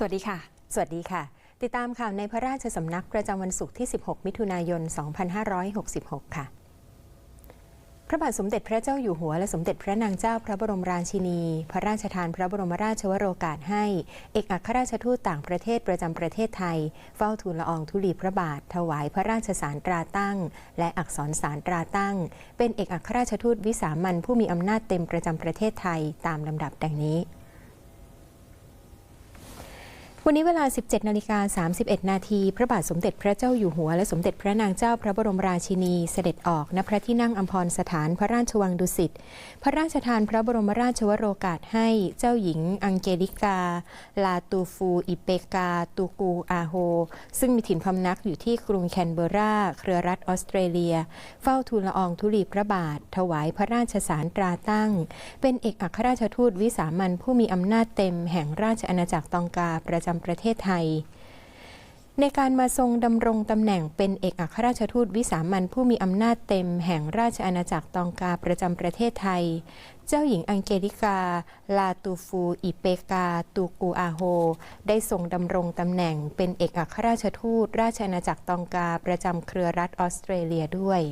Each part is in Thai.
สวัสดีค่ะ สวัสดีค่ะ ติดตามข่าวในพระราชสำนักประจำวันศุกร์ที่ 16 มิถุนายน 2566 ค่ะ พระบาทสมเด็จพระเจ้าอยู่หัว และสมเด็จพระนางเจ้าพระบรมราชินี พระราชทานพระบรมราชวโรกาสให้ เอกอัครราชทูตต่างประเทศประจำประเทศไทย เฝ้าทูลละอองธุลีพระบาท ถวายพระราชสารตราตั้ง และอักษรสารตราตั้ง เป็นเอกอัครราชทูตวิสามันผู้มีอำนาจเต็มประจำประเทศไทยตามลำดับดังนี้ วันนี้เวลา 17นาฬิกา31 นาทีพระบาทสมเด็จพระเจ้าอยู่หัว และสมเด็จพระนางเจ้าพระบรมราชินีเสด็จออกณพระที่นั่งอัมพรสถานพระราชวังดุสิต พระราชทานพระบรมราชวโรกาสให้เจ้าหญิง อังเกลิกา ลาตูฟู อิเปกา ตูกูอาโฮ ซึ่งมีถิ่นพำนักอยู่ที่กรุงแคนเบรา เครือรัฐออสเตรเลีย เฝ้าทูลละอองธุลีพระบาท ถวายพระราชสารตราตั้ง เป็นเอกอัครราชทูตวิสามันผู้มีอำนาจเต็มแห่งราชอาณาจักรตองกาประจำประเทศไทย ในการมาทรงดำรงตำแหน่งเป็นเอกอัครราชทูตวิสามันผู้มีอำนาจเต็มแห่งราชอาณาจักรตองกาประจำประเทศไทย เจ้าหญิงอังเกลิกา ลาตูฟู อิเปกา ตูกูอาโฮ ได้ทรงดำรงตำแหน่งเป็นเอกอัครราชทูต ราชอาณาจักรตองกาประจำเครือรัฐออสเตรเลียด้วย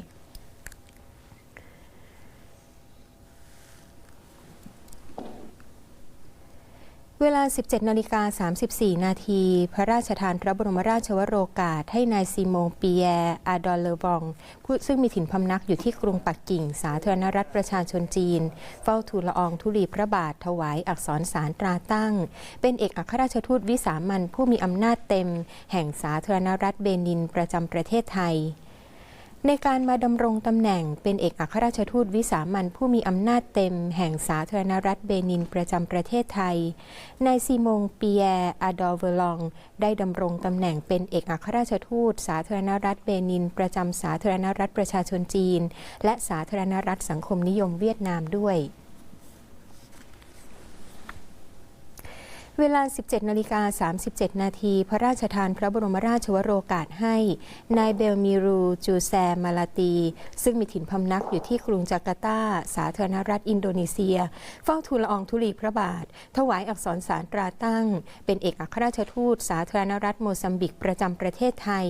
เวลา 17 นาฬิกา 34 นาที พระราชทานพระบรมราชวโรกาส ให้นายซีโมงปีแยร์อาดอลเลบองซึ่งมีถิ่นพำนักอยู่ที่กรุงปักกิ่ง สาธารณรัฐประชาชนจีน เฝ้าทูลละอองธุลีพระบาทถวายอักษรสารตราตั้ง เป็นเอกอัครราชทูตวิสามันผู้มีอำนาจเต็ม แห่งสาธารณรัฐเบนินประจำประเทศไทย ในการมาดำรงตำแหน่งเป็นเอกอัครราชทูตวิสามันผู้มีอำนาจเต็มแห่งสาธารณรัฐเบนินประจำประเทศไทย นายซีมงปีแยร์อาดอลเวลอง ได้ดำรงตำแหน่งเป็นเอกอัครราชทูต สาธารณรัฐเบนิน ประจำสาธารณรัฐประชาชนจีน และสาธารณรัฐสังคมนิยมเวียดนามด้วย เวลา 17 นาฬิกา 37 นาที พระราชทานพระบรมราชวโรกาสให้ นายเบลมิรู จูแซมาลาตี ซึ่งมีถิ่นพำนักอยู่ที่กรุงจาการ์ตา สาธารณรัฐอินโดนีเซีย เฝ้าทูลละอองธุลีพระบาท ถวายอักษรสารตราตั้ง เป็นเอกอัครราชทูต สาธารณรัฐโมซัมบิกประจำประเทศไทย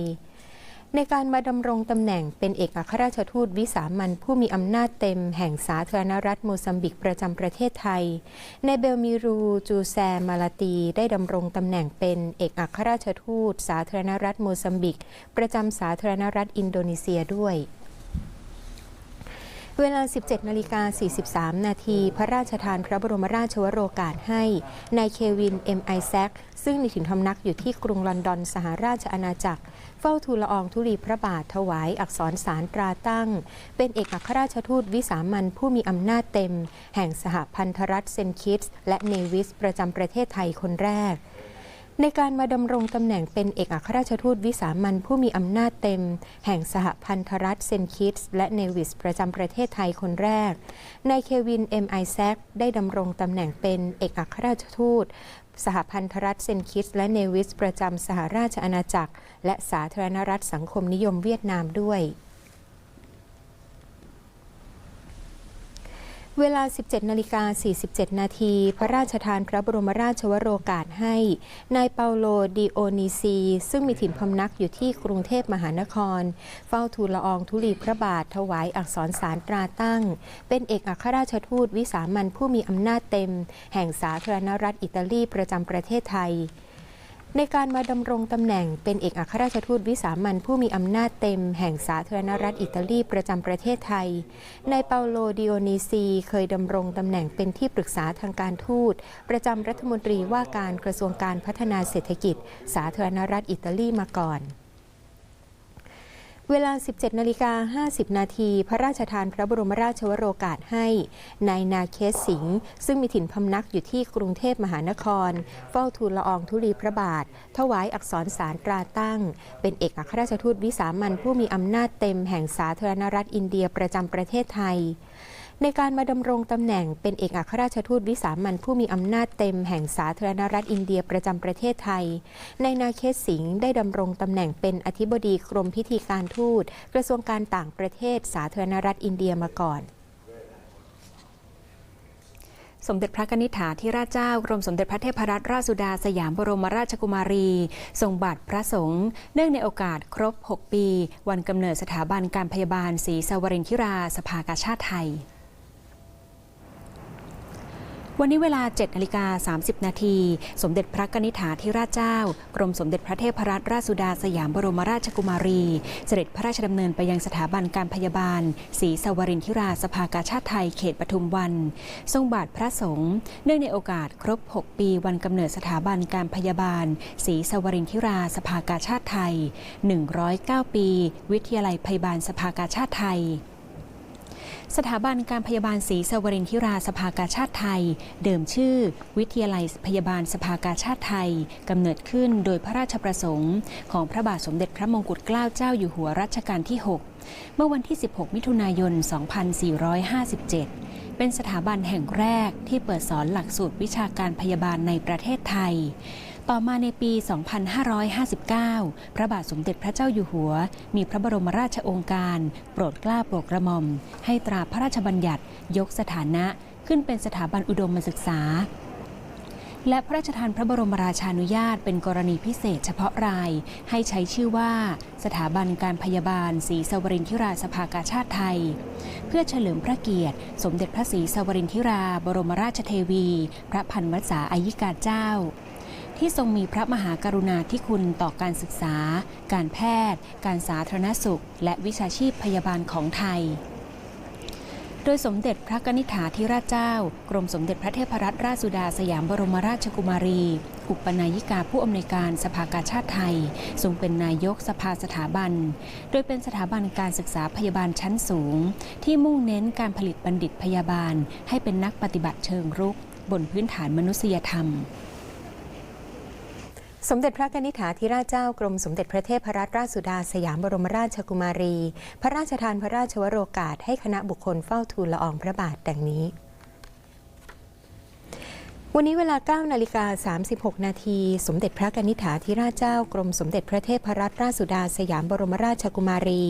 ในการมาดำรงตำแหน่งเป็นเอกอัครราชทูตวิสามันผู้มีอำนาจเต็มแห่งสาธารณรัฐโมซัมบิกประจำประเทศไทย ในเบลมิรู จูแซมาลาตี ได้ดำรงตำแหน่งเป็นเอกอัครราชทูต สาธารณรัฐโมซัมบิก ประจำสาธารณรัฐอินโดนีเซียด้วย เวลา 17นาฬิกา43 นาทีพระราชทานพระบรมราชวโรกาสให้นายเควิน เอ็มไอแซคซึ่งมีถิ่นพำนักอยู่ที่กรุงลอนดอนสหราชอาณาจักร เฝ้าทูลละอองธุลีพระบาทถวายอักษรสารตราตั้ง เป็นเอกอัครราชทูตวิสามันผู้มีอำนาจเต็ม แห่งสหพันธรัฐเซนคิดส์และเนวิสประจำประเทศไทยคนแรก ในการมาดำรงตำแหน่งเป็นเอกอัครราชทูตวิสามันผู้มีอำนาจเต็ม แห่งสหพันธรัฐเซนคิสและเนวิสประจำประเทศไทยคนแรก นายเควินเอ็มไอแซคได้ดำรงตำแหน่งเป็นเอกอัครราชทูตสหพันธรัฐเซนคิสและเนวิสประจำสหราชอาณาจักร และสาธารณรัฐสังคมนิยมเวียดนามด้วย เวลา 17 นาฬิกา 47 นาที พระราชทานพระบรมราชวโรกาสให้ นายเปาโลดิโอนิซี ซึ่งมีถิ่นพำนักอยู่ที่กรุงเทพมหานคร เฝ้าทูลละอองธุลีพระบาทถวายอักษรสารตราตั้ง เป็นเอกอัครราชทูตวิสามันผู้มีอำนาจเต็ม แห่งสาธารณรัฐอิตาลีประจำประเทศไทย ในการมาดำรงตำแหน่งเป็นเอกอัครราชทูตวิสามันผู้มีอำนาจเต็มแห่งสาธารณรัฐอิตาลีประจำประเทศไทย นายเปาโลดิโอนิซี เคยดำรงตำแหน่งเป็นที่ปรึกษาทางการทูต ประจำรัฐมนตรีว่าการกระทรวงการพัฒนาเศรษฐกิจ สาธารณรัฐอิตาลีมาก่อน เวลา 17นาฬิกา50 นาทีพระราชทานพระบรมราชวโรกาสให้นายนาเคสสิงห์ซึ่งมีถิ่นพำนักอยู่ที่กรุงเทพมหานคร เฝ้าทูลละอองธุลีพระบาท ถวายอักษรสารตราตั้ง เป็นเอกอัครราชทูตวิสามันผู้มีอำนาจเต็มแห่งสาธารณรัฐอินเดียประจำประเทศไทย ในการมาดำรงตำแหน่งเป็นเอกอัครราชทูตวิสามันผู้มีอำนาจเต็มแห่งสาธารณรัฐอินเดียประจำประเทศไทย ในนาเคสสิงห์ได้ดำรงตำแหน่งเป็นอธิบดีกรมพิธีการทูต กระทรวงการต่างประเทศสาธารณรัฐอินเดียมาก่อนสมเด็จพระนิธิฐาธิราชเจ้ากรมสมเด็จพระเทพรัตนราชสุดาสยามบรมราชกุมารี ทรงบัตรพระสงฆ์เนื่องในโอกาสครบ 6 ปี วันกำเนิดสถาบันการพยาบาลศรีสวรินทิราสภากาชาติไทย วันนี้เวลา7นาฬิกา30 นาที สมเด็จพระกนิษฐาธิราชเจ้า กรมสมเด็จพระเทพรัตนราชสุดาสยามบรมราชกุมารี เสด็จพระราชดำเนินไปยังสถาบันการพยาบาลศรีสวรินทิราสภากาชาติไทยเขตปทุมวัน ทรงบาทพระสงฆ์เนื่องในโอกาสครบ 6 ปีวันกำเนิดสถาบันการพยาบาลศรีสวรินทิราสภากาชาติไทย 109 ปี วิทยาลัยพยาบาลสภากาชาติไทย สถาบันการพยาบาลศรีสวรินทิราสภากาชาติไทย เดิมชื่อ วิทยาลัยพยาบาลสภากาชาติไทยกำเนิดขึ้นโดยพระราชประสงค์ ของพระบาทสมเด็จพระมงกุฎเกล้าเจ้าอยู่หัวรัชกาลที่ 6 เมื่อวันที่ 16 มิถุนายน 2457เป็นสถาบันแห่งแรกที่เปิดสอนหลักสูตรวิชาการพยาบาลในประเทศไทย ต่อมาในปี 2559 พระบาทสมเด็จพระเจ้าอยู่หัว มีพระบรมราชองค์การ โปรดกล้าโปรดกระหม่อม ให้ตราพระราชบัญญัติ ยกสถานะขึ้นเป็นสถาบันอุดมศึกษา และพระราชทานพระบรมราชานุญาตเป็นกรณีพิเศษเฉพาะราย ให้ใช้ชื่อว่า สถาบันการพยาบาลศรีสวรินทิราสภากาชาติไทย เพื่อเฉลิมพระเกียรติ สมเด็จพระศรีสวรินทิรา บรมราชเทวี พระพันวษาอายิกาเจ้า ที่ทรงมีพระมหากรุณาธิคุณต่อการศึกษา การแพทย์ การสาธารณสุข และวิชาชีพพยาบาลของไทย โดยสมเด็จพระกนิษฐาธิราชเจ้า กรมสมเด็จพระเทพรัตนราชสุดาสยามบรมราชกุมารี อุปนายิกาผู้อำนวยการสภากาชาติไทย ทรงเป็นนายกสภาสถาบัน โดยเป็นสถาบันการศึกษาพยาบาลชั้นสูง ที่มุ่งเน้นการผลิตบัณฑิตพยาบาล ให้เป็นนักปฏิบัติเชิงรุก บนพื้นฐานมนุษยธรรม สมเด็จพระกนิษฐาธิราชเจ้ากรมสมเด็จพระเทพรัตนราชสุดาสยามบรมราชกุมารี พระราชทานพระราชวโรกาสให้คณะบุคคลเฝ้าทูลละอองพระบาทดังนี้ วันนี้เวลา9นาฬิกา36 นาที สมเด็จพระกนิษฐาธิราชเจ้ากรมสมเด็จพระเทพรัตนราชสุดาสยามบรมราชกุมารี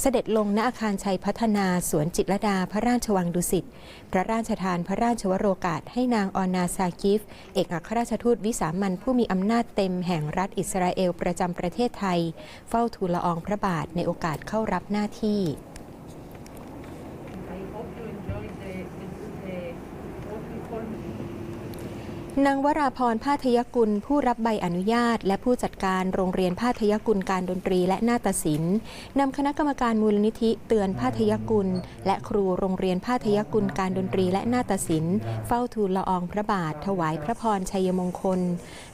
เสด็จลงณอาคารชัยพัฒนาสวนจิตรดาพระราชวังดุสิตพระราชทานพระราชวโรกาสให้นางออนาซากิฟ เอกอัครราชทูตวิสามันผู้มีอำนาจเต็มแห่งรัฐอิสราเอลประจำประเทศไทย เฝ้าทูลละอองพระบาทในโอกาสเข้ารับหน้าที่ นางวราพร ภาทยกุล ผู้รับใบอนุญาต และผู้จัดการโรงเรียนภาทยกุลการดนตรีและนาฏศิลป์นำคณะกรรมการมูลนิธิเตือนภาทยกุล และครูโรงเรียนภาทยกุลการดนตรีและนาฏศิลป์เฝ้าทูลละอองพระบาท ถวายพระพรชัยมงคล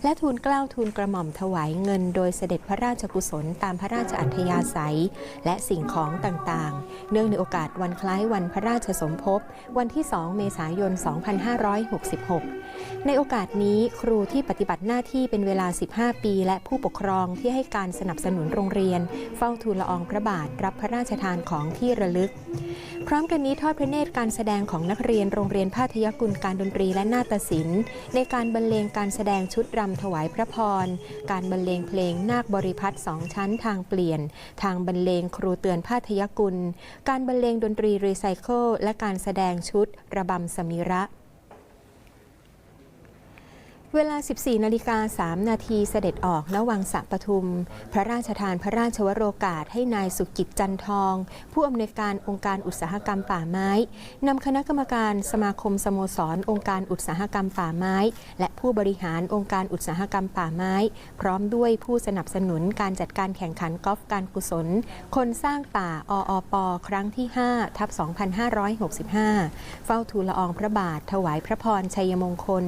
และทูลเกล้าทูลกระหม่อมถวายเงิน โดยเสด็จพระราชกุศลตามพระราชอัธยาศัย และสิ่งของต่างๆ เนื่องในโอกาสวันคล้ายวันพระราชสมภพวันที่ 2 เมษายน 2566 ในโอกาสนี้ครูที่ปฏิบัติหน้าที่เป็นเวลา 15 ปี และผู้ปกครองที่ให้การสนับสนุนโรงเรียน เฝ้าทูลละอองพระบาทรับพระราชทานของที่ระลึก พร้อมกันนี้ทอดพระเนตรการแสดงของนักเรียนโรงเรียนภาทยกุลการดนตรีและนาฏศิลป์ ในการบรรเลงการแสดงชุดรำถวายพระพร การบรรเลงเพลงนาคบริพัตรสองชั้นทางเปลี่ยน ทางบรรเลงครูเตือนภาทยกุล การบรรเลงดนตรีรีไซเคิลและการแสดงชุดระบำสมิระ เวลา 14 นาฬิกา 3 นาทีเสด็จออกณวังสะปทุม พระราชทานพระราชวโรกาสให้นายสุกิจจันทอง ผู้อำนวยการองค์การอุตสาหกรรมป่าไม้ นำคณะกรรมการสมาคมสโมสร องค์การอุตสาหกรรมป่าไม้ และผู้บริหารองค์การอุตสาหกรรมป่าไม้ พร้อมด้วยผู้สนับสนุนการจัดการแข่งขันกอล์ฟการกุศล คนสร้างป่าออปครั้งที่ 5 ทับ 2565 เฝ้าทูลละอองพระบาทถวายพระพรชัยมงคล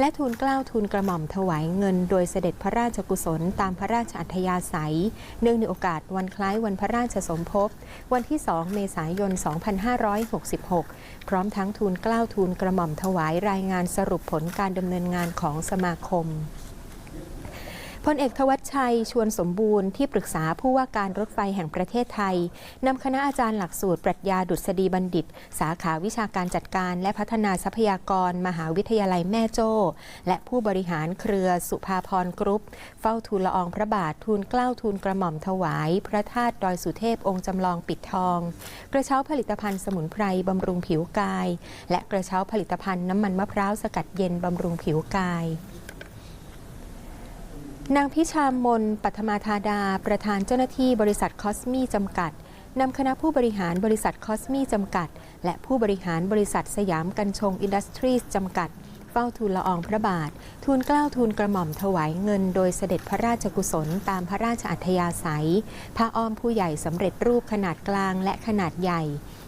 และทูลเกล้าาทูลกระหม่อมถวายเงิน โดยเสด็จพระราชกุศลตามพระราชอัธยาศัย เนื่องในโอกาสวันคล้ายวันพระราชสมภพ วันที่ 2 เมษายน 2566 พร้อมทั้งทูลกล้าวทูลกระหม่อมถวายรายงานสรุปผลการดำเนินงานของสมาคม พลเอกทวัชชัยชวนสมบูรณ์ที่ปรึกษาผู้ว่าการรถไฟแห่งประเทศไทยนำคณะอาจารย์หลักสูตรปรัชญาดุษฎีบัณฑิต สาขาวิชาการจัดการ และพัฒนาทรัพยากร มหาวิทยาลัยแม่โจ้ และผู้บริหารเครือสุภาพรกรุ๊ป เฝ้าทูลละอองพระบาททูลเกล้าทูลกระหม่อมถวาย พระธาตุดอยสุเทพองค์จำลองปิดทอง กระเช้าผลิตภัณฑ์สมุนไพรบำรุงผิวกาย และกระเช้าผลิตภัณฑ์น้ำมันมะพร้าวสกัดเย็นบำรุงผิวกาย นางพิชามนปัทมาธาดา ประธานเจ้าหน้าที่บริษัทคอสมีจำกัดนำคณะผู้บริหารบริษัทคอสมีจำกัด และผู้บริหารบริษัทสยามกัญชงอินดัสทรีสจำกัด ฝ้าทูลละอองพระบาท ทูลเกล้าทูลกระหม่อมถวายเงิน โดยเสด็จพระราชกุศลตามพระราชอัธยาศัยผ้าอ้อมผู้ใหญ่สำเร็จรูปขนาดกลางและขนาดใหญ่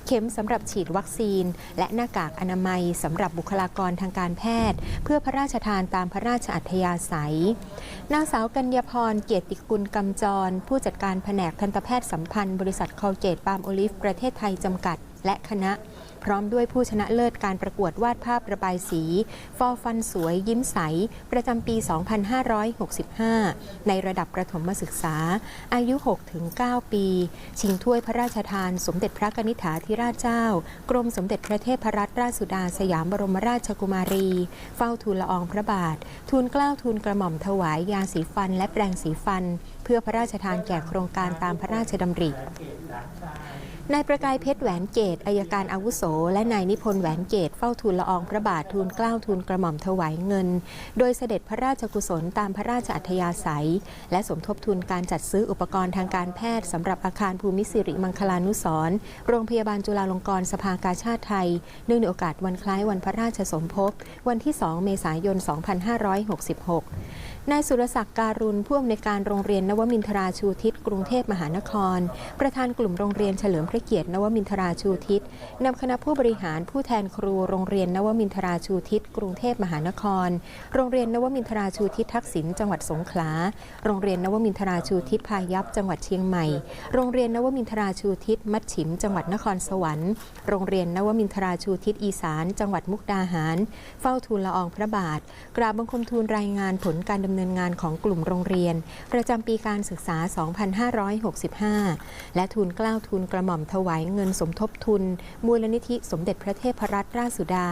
เข็มสำหรับฉีดวัคซีน และหน้ากากอนามัยสำหรับบุคลากรทางการแพทย์ เพื่อพระราชทานตามพระราชอัธยาศัย นางสาวกัญญาพรเกียรติกุลกำจร ผู้จัดการแผนกทันตแพทย์สัมพันธ์บริษัทคอลเกตปาล์มโอลิฟประเทศไทยจำกัด และคณะ พร้อมด้วยผู้ชนะเลิศการประกวดวาดภาพระบายสี ฟอฟันสวยยิ้มใส ประจำปี 2565 ในระดับประถมศึกษา อายุ 6-9 ปี ชิงถ้วยพระราชทาน สมเด็จพระกนิษฐาธิราชเจ้า กรมสมเด็จพระเทพรัตนราชสุดาสยามบรมราชกุมารี เฝ้าทูลละอองพระบาท ทูลเกล้าทูลกระหม่อมถวายยาสีฟันและแปรงสีฟัน เพื่อพระราชทานแก่โครงการตามพระราชดำริ นายประกายเพชรแหวนเกตอายการอาวุโส และนายนิพนธ์แหวนเกตเฝ้าทูลละอองพระบาททูลเกล้าทูลกระหม่อมถวายเงิน โดยเสด็จพระราชกุศลตามพระราชอัธยาศัย และสมทบทุนการจัดซื้ออุปกรณ์ทางการแพทย์สำหรับอาคารภูมิสิริมังคลานุสรโรงพยาบาลจุฬาลงกรณ์สภากาชาติไทย เนื่องในโอกาสวันคล้ายวันพระราชสมภพวันที่ 2 เมษายน 2566นายสุรศักดิ์การุณผู้อำนวยการโรงเรียนนวมินทราชูทิศกรุงเทพมหานคร ประธานกลุ่มโรงเรียนเฉลิมพระเกียรตินวมินทราชูทิศนำคณะผู้บริหารผู้แทนครูโรงเรียนนวมินทราชูทิศกรุงเทพมหานคร โรงเรียนนวมินทราชูทิศทักษิณจังหวัดสงขลา โรงเรียนนวมินทราชูทิศพายัพจังหวัดเชียงใหม่ โรงเรียนนวมินทราชูทิศมัดฉิม จังหวัดนครสวรรค์ โรงเรียนนวมินทราชูทิศอีสาน จังหวัดมุกดาหาร เฝ้าทูลละอองพระบาท กราบบังคมทูลรายงานผลการดำเนินงานของกลุ่มโรงเรียน ประจำปีการศึกษา 2565 และทูลเกล้าทูลกระหม่อมถวายเงินสมทบทุน มูลนิธิสมเด็จพระเทพรัตนราชสุดา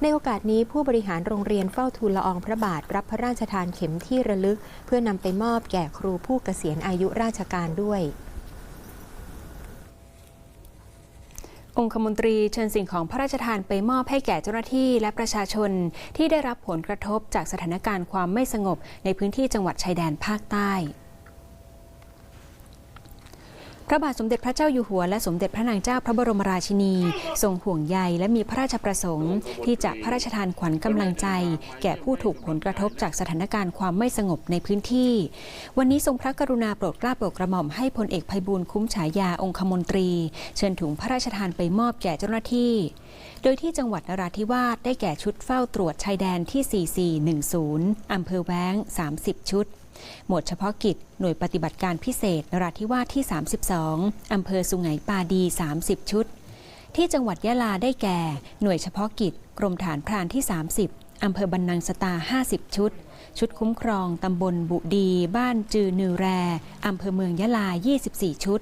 ในโอกาสนี้ผู้บริหารโรงเรียนเฝ้าทูลละอองพระบาทรับพระราชทานเข็มที่ระลึก เพื่อนำไปมอบแก่ครูผู้เกษียณอายุราชการด้วยองคมนตรีเชิญสิ่งของพระราชทานไปมอบให้แก่เจ้าหน้าที่และประชาชนที่ได้รับผลกระทบจากสถานการณ์ความไม่สงบในพื้นที่จังหวัดชายแดนภาคใต้ พระบาทสมเด็จพระเจ้าอยู่หัวและสมเด็จพระนางเจ้าพระบรมราชินี ทรงห่วงใยและมีพระราชประสงค์ ที่จะพระราชทานขวัญกำลังใจ แก่ผู้ถูกผลกระทบจากสถานการณ์ความไม่สงบในพื้นที่ วันนี้ทรงพระกรุณาโปรดเกล้าโปรดกระหม่อมให้พลเอกภัยบูลคุ้มฉายาองคมนตรี เชิญถุงพระราชทานไปมอบแก่เจ้าหน้าที่ โดยที่จังหวัดนราธิวาสได้แก่ชุดเฝ้าตรวจชายแดนที่ 4410 อำเภอแว้ง 30 ชุด หมวดเฉพาะกิจหน่วยปฏิบัติการพิเศษนราธิวาสที่ 32 อำเภอสุไหงปาดี 30 ชุด ที่จังหวัดยะลาได้แก่ หน่วยเฉพาะกิจ กรมฐานพรานที่ 30 อำเภอบันนังสตา 50 ชุด ชุดคุ้มครอง ตำบลบุดี บ้านจือนือแรอำเภอเมืองยะลา 24 ชุด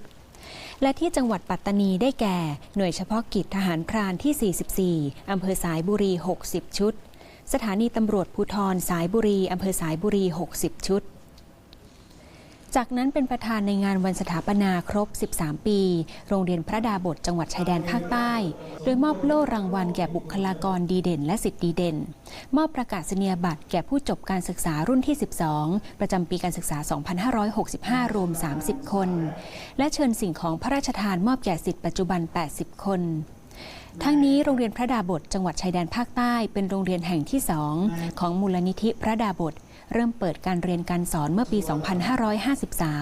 และที่จังหวัดปัตตานีได้แก่ หน่วยเฉพาะกิจทหารพรานที่ 44 อำเภอสายบุรี 60 ชุด สถานีตำรวจภูธรสายบุรี อำเภอสายบุรี 60 ชุด จากนั้นเป็นประธานในงานวันสถาปนาครบ 13 ปี โรงเรียนพระดาบทจังหวัดชายแดนภาคใต้ โดยมอบโล่รางวัลแก่บุคลากรดีเด่น และสิทธิดีเด่น มอบประกาศนียบัตรแก่ผู้จบการศึกษารุ่นที่ 12 ประจำปีการศึกษา 2565 รวม 30 คน และเชิญสิ่งของพระราชทานมอบแก่สิทธิปัจจุบัน 80 คนทั้งนี้โรงเรียนพระดาบทจังหวัดชายแดนภาคใต้เป็นโรงเรียนแห่งที่สองของมูลนิธิพระดาบท เริ่มเปิดการเรียนการสอนเมื่อปี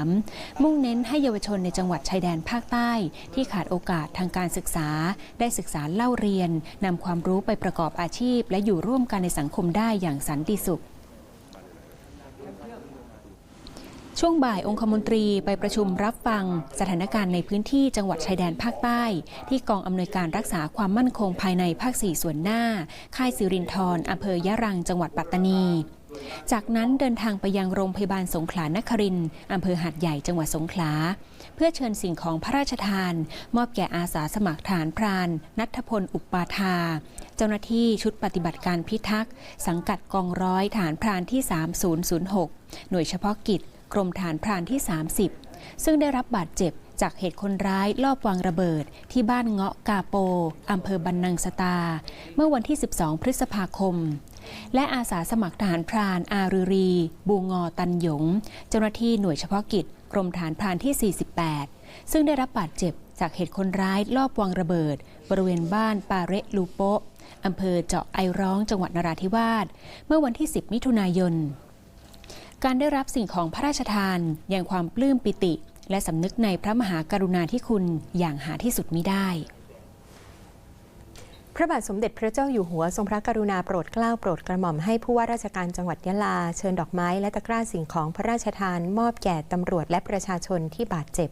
2553 มุ่งเน้นให้เยาวชนในจังหวัดชายแดนภาคใต้ ที่ขาดโอกาสทางการศึกษา ได้ศึกษาเล่าเรียนนำความรู้ไปประกอบอาชีพ และอยู่ร่วมกันในสังคมได้อย่างสันติสุขช่วงบ่ายองคมนตรีไปประชุมรับฟังสถานการณ์ในพื้นที่จังหวัดชายแดนภาคใต้ ที่กองอำนวยการรักษาความมั่นคงภายในภาค 4 ส่วนหน้า ค่ายสิรินทรอำเภอยะรังจังหวัดปัตตานี จากนั้นเดินทางไปยังโรงพยาบาลสงขลานครินทร์อำเภอหาดใหญ่จังหวัดสงขลา เพื่อเชิญสิ่งของพระราชทาน มอบแก่อาสาสมัครฐานพราน นัทพล อุปปาทา เจ้าหน้าที่ชุดปฏิบัติการพิทักษ์ สังกัดกองร้อยฐานพรานที่ 3006 หน่วยเฉพาะกิจ กรมฐานพรานที่ 30 ซึ่งได้รับบาดเจ็บ จากเหตุคนร้ายลอบวางระเบิด ที่บ้านเงาะกาโปอำเภอบันนังสตา เมื่อวันที่ 12 พฤษภาคม และอาสาสมัครทหารพราน อารีรี บูงอตันหยง เจ้าหน้าที่หน่วยเฉพาะกิจกรมฐานพรานที่ 48 ซึ่งได้รับบาดเจ็บจากเหตุคนร้ายลอบวางระเบิด บริเวณบ้านปาเรลูโปอำเภอเจาะไอร้องจังหวัดนราธิวาสเมื่อวันที่ 10 มิถุนายน การได้รับสิ่งของพระราชทานยังความปลื้มปิติ และสำนึกในพระมหากรุณาธิคุณอย่างหาที่สุดมิได้พระบาทสมเด็จพระเจ้าอยู่หัวทรงพระกรุณาโปรดเกล้าโปรดกระหม่อมให้ผู้ว่าราชการจังหวัดยะลา เชิญดอกไม้และตะกร้าสิ่งของพระราชทาน มอบแก่ตำรวจและประชาชนที่บาดเจ็บ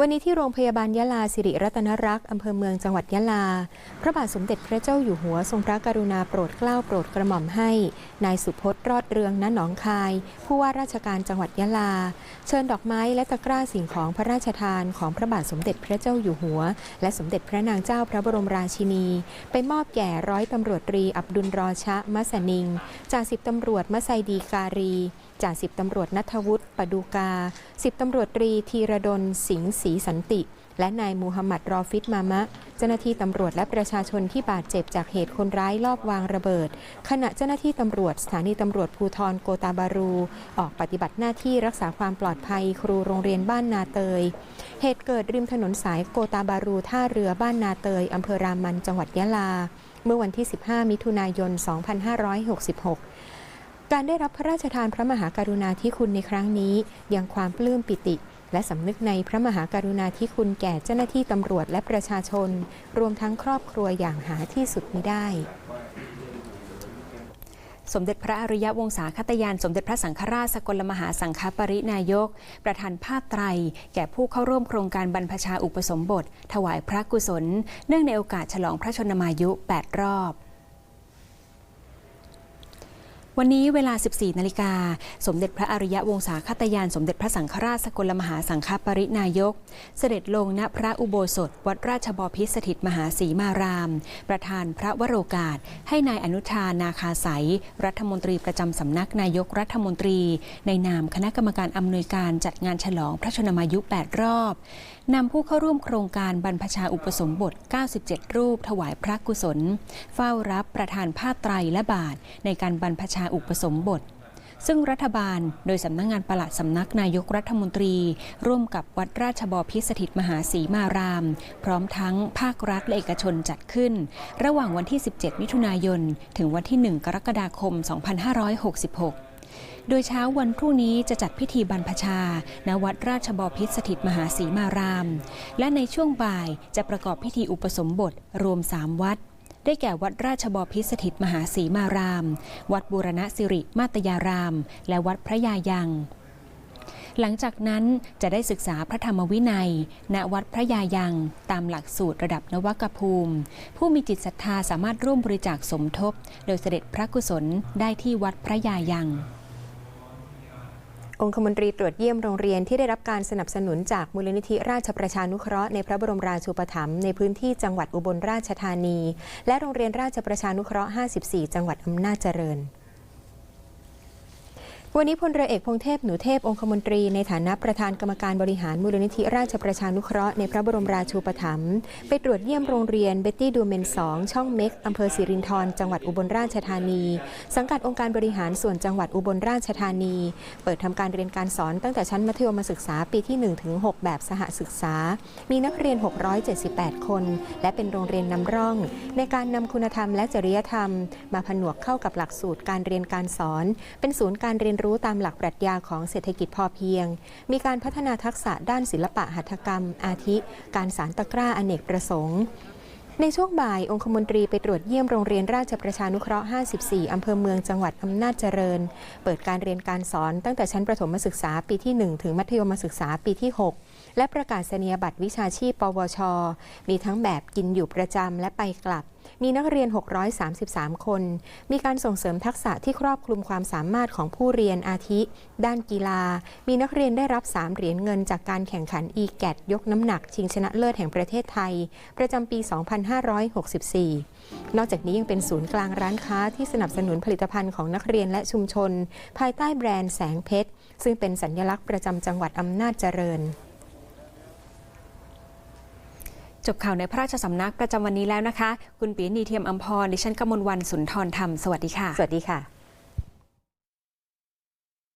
วันนี้ที่โรงพยาบาลยะลาสิริรัตนรักษ์อำเภอเมืองจังหวัดยะลา พระบาทสมเด็จพระเจ้าอยู่หัวทรงพระกรุณาโปรดเกล้าโปรดกระหม่อมให้ นายสุพจน์รอดเรืองณหนองคาย ผู้ว่าราชการจังหวัดยะลา เชิญดอกไม้และตะกร้าสิ่งของพระราชทานของพระบาทสมเด็จพระเจ้าอยู่หัว และสมเด็จพระนางเจ้าพระบรมราชินี ไปมอบแก่ร้อยตำรวจตรีอับดุลรอชะมัสนิงจ่าสิบตำรวจมัไซดีการี จ่าสิบตำรวจนัทวุฒิปดูกาสิบตำรวจตรีธีรดลสิงห์ศรีสันติ และนายมูฮัมหมัดรอฟิตมามะ เจ้าหน้าที่ตำรวจและประชาชนที่บาดเจ็บจากเหตุคนร้ายลอบวางระเบิด ขณะเจ้าหน้าที่ตำรวจสถานีตำรวจภูทรโกตาบารู ออกปฏิบัติหน้าที่รักษาความปลอดภัยครูโรงเรียนบ้านนาเตย เหตุเกิดริมถนนสายโกตาบารูท่าเรือบ้านนาเตยอำเภอรามันจังหวัดยะลา เมื่อวันที่ 15 มิถุนายน 2566 การได้รับพระราชทานพระมหากรุณาธิคุณในครั้งนี้ยังความปลื้มปิติ และสำนึกในพระมหากรุณาธิคุณแก่เจ้าหน้าที่ตำรวจและประชาชน รวมทั้งครอบครัวอย่างหาที่สุดมิได้สมเด็จพระอริยวงศาคตยาน สมเด็จพระสังฆราชสกลมหาสังฆปรินายก ประธานภาพไตร แก่ผู้เข้าร่วมโครงการบรรพชาอุปสมบท ถวายพระกุศล เนื่องในโอกาสฉลองพระชนมายุ 8 รอบ วันนี้เวลา 14 นาฬิกา สมเด็จพระอริยวงศาคตยาน สมเด็จพระสังฆราชสกลมหาสังฆปรินายก เสด็จลงณพระอุโบสถ วัดราชบพิตรสถิตมหาสีมาราม ประธานพระวโรกาส ให้นายอนุชานาคาสายรัฐมนตรีประจำสำนักนายกรัฐมนตรี ในนามคณะกรรมการอำนวยการจัดงานฉลองพระชนมายุ 8 รอบนำผู้เข้าร่วมโครงการบรรพชาอุปสมบท 97 รูป ถวายพระกุศล เฝ้ารับประธานผ้าไตรและบาทในการบรรพชาอุปสมบทซึ่งรัฐบาลโดยสำนักงงานปลัดสำนักนายกรัฐมนตรี ร่วมกับวัดราชบพิตรสถิตมหาสีมาราม พร้อมทั้งภาครัฐและเอกชนจัดขึ้น ระหว่างวันที่ 17 มิถุนายน ถึงวันที่ 1 กรกฎาคม 2566 โดยเช้าวันพรุ่งนี้จะจัดพิธีบรรพชา ณ วัดราชบพิตรสถิตมหาสีมาราม และในช่วงบ่ายจะประกอบพิธีอุปสมบทรวม 3 วัด ได้แก่วัดราชบพิตรสถิตมหาสีมาราม วัดบูรณะสิริมาตยาราม และวัดพระยายังหลังจากนั้นจะได้ศึกษาพระธรรมวินัย ณ วัดพระยายัง ตามหลักสูตรระดับนวกภูมิ ผู้มีจิตศรัทธาสามารถร่วมบริจาคสมทบ โดยเสด็จพระกุศลได้ที่วัดพระยายัง องคมนตรีตรวจเยี่ยมโรงเรียนที่ได้รับการสนับสนุนจากมูลนิธิราชประชานุเคราะห์ในพระบรมราชูปถัมภ์ในพื้นที่จังหวัดอุบลราชธานี และโรงเรียนราชประชานุเคราะห์ 54 จังหวัดอำนาจเจริญ วันนี้พลเรือเอกพงเทพหนูเทพองคมนตรี ในฐานะประธานกรรมการบริหารมูลนิธิราชประชานุเคราะห์ในพระบรมราชูปถัมภ์ไปตรวจเยี่ยมโรงเรียนเบตตี้ดูเมน 2 ช่องเม็กอำเภอสิรินธรจังหวัดอุบลราชธานี สังกัดองค์การบริหารส่วนจังหวัดอุบลราชธานี เปิดทำการเรียนการสอนตั้งแต่ชั้นมัธยมศึกษาปีที่1ถึง6แบบสหศึกษา มีนักเรียน 678 คน และเป็นโรงเรียนนำร่อง ในการนำคุณธรรมและจริยธรรม มาผนวกเข้ากับหลักสูตรการเรียนการสอน เป็นศูนย์การเรียนรู้ตามหลักปรัชญาของเศรษฐกิจพอเพียง มีการพัฒนาทักษะด้านศิลปะหัตถกรรม อาทิ การสารตะกร้าอเนกประสงค์ในช่วงบ่ายองคมนตรีไปตรวจเยี่ยมโรงเรียนราชประชานุเคราะห์ 54 อำเภอเมืองจังหวัดอำนาจเจริญ เปิดการเรียนการสอนตั้งแต่ชั้นประถมศึกษาปีที่ 1 ถึงมัธยมศึกษาปีที่ 6 และประกาศนียบัตรวิชาชีพ ปวช มีทั้งแบบกินอยู่ประจำและไปกลับ มีนักเรียน 633 คน มีการส่งเสริมทักษะที่ครอบคลุมความสามารถของผู้เรียนอาทิ ด้านกีฬา มีนักเรียนได้รับ 3 เหรียญเงินจากการแข่งขัน e g a t ยกน้ำหนัก ชิงชนะเลิศแห่งประเทศไทย ประจำปี 2564 นอกจากนี้ยังเป็นศูนย์กลางร้านค้าที่สนับสนุนผลิตภัณฑ์ของนักเรียนและชุมชน ภายใต้แบรนด์แสงเพชร ซึ่งเป็นสัญลักษณ์ประจำจังหวัดอำนาจเจริญ จบข่าวในพระราชสำนักประจำวันนี้แล้วนะคะ คุณปีนีเทียมอัมพรดิฉันกมลวันสุนทรธรรม สวัสดีค่ะ สวัสดีค่ะ